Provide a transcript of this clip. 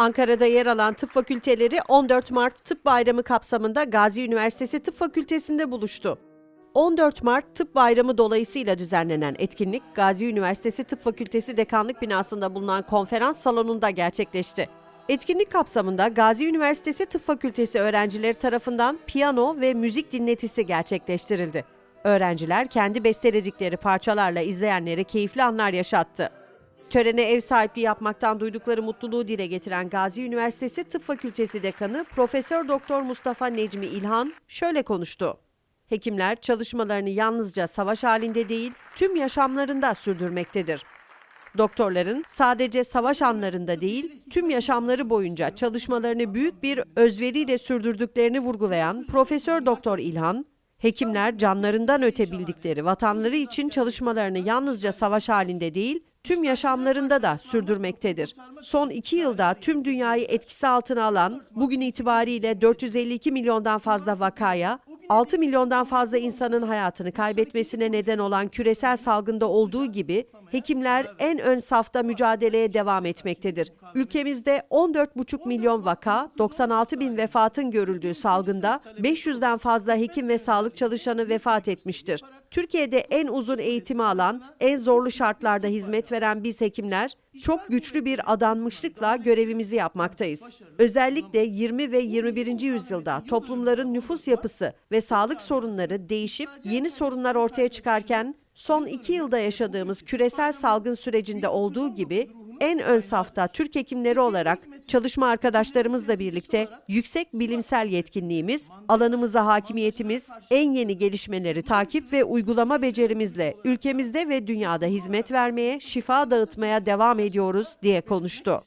Ankara'da yer alan tıp fakülteleri 14 Mart Tıp Bayramı kapsamında Gazi Üniversitesi Tıp Fakültesi'nde buluştu. 14 Mart Tıp Bayramı dolayısıyla düzenlenen etkinlik Gazi Üniversitesi Tıp Fakültesi Dekanlık binasında bulunan konferans salonunda gerçekleşti. Etkinlik kapsamında Gazi Üniversitesi Tıp Fakültesi öğrencileri tarafından piyano ve müzik dinletisi gerçekleştirildi. Öğrenciler kendi besteledikleri parçalarla izleyenlere keyifli anlar yaşattı. Törene ev sahipliği yapmaktan duydukları mutluluğu dile getiren Gazi Üniversitesi Tıp Fakültesi Dekanı Profesör Doktor Mustafa Necmi İlhan şöyle konuştu. Hekimler çalışmalarını yalnızca savaş halinde değil, tüm yaşamlarında sürdürmektedir. Doktorların sadece savaş anlarında değil, tüm yaşamları boyunca çalışmalarını büyük bir özveriyle sürdürdüklerini vurgulayan Profesör Doktor İlhan, hekimler canlarından öte bildikleri vatanları için çalışmalarını yalnızca savaş halinde değil, tüm yaşamlarında da sürdürmektedir. Son iki yılda tüm dünyayı etkisi altına alan, bugün itibariyle 452 milyondan fazla vakaya, 6 milyondan fazla insanın hayatını kaybetmesine neden olan küresel salgında olduğu gibi hekimler en ön safta mücadeleye devam etmektedir. Ülkemizde 14,5 milyon vaka, 96 bin vefatın görüldüğü salgında 500'den fazla hekim ve sağlık çalışanı vefat etmiştir. Türkiye'de en uzun eğitimi alan, en zorlu şartlarda hizmet veren biz hekimler çok güçlü bir adanmışlıkla görevimizi yapmaktayız. Özellikle 20 ve 21. yüzyılda toplumların nüfus yapısı ve sağlık sorunları değişip yeni sorunlar ortaya çıkarken son iki yılda yaşadığımız küresel salgın sürecinde olduğu gibi en ön safta Türk hekimleri olarak çalışma arkadaşlarımızla birlikte yüksek bilimsel yetkinliğimiz, alanımıza hakimiyetimiz, en yeni gelişmeleri takip ve uygulama becerimizle ülkemizde ve dünyada hizmet vermeye, şifa dağıtmaya devam ediyoruz diye konuştu.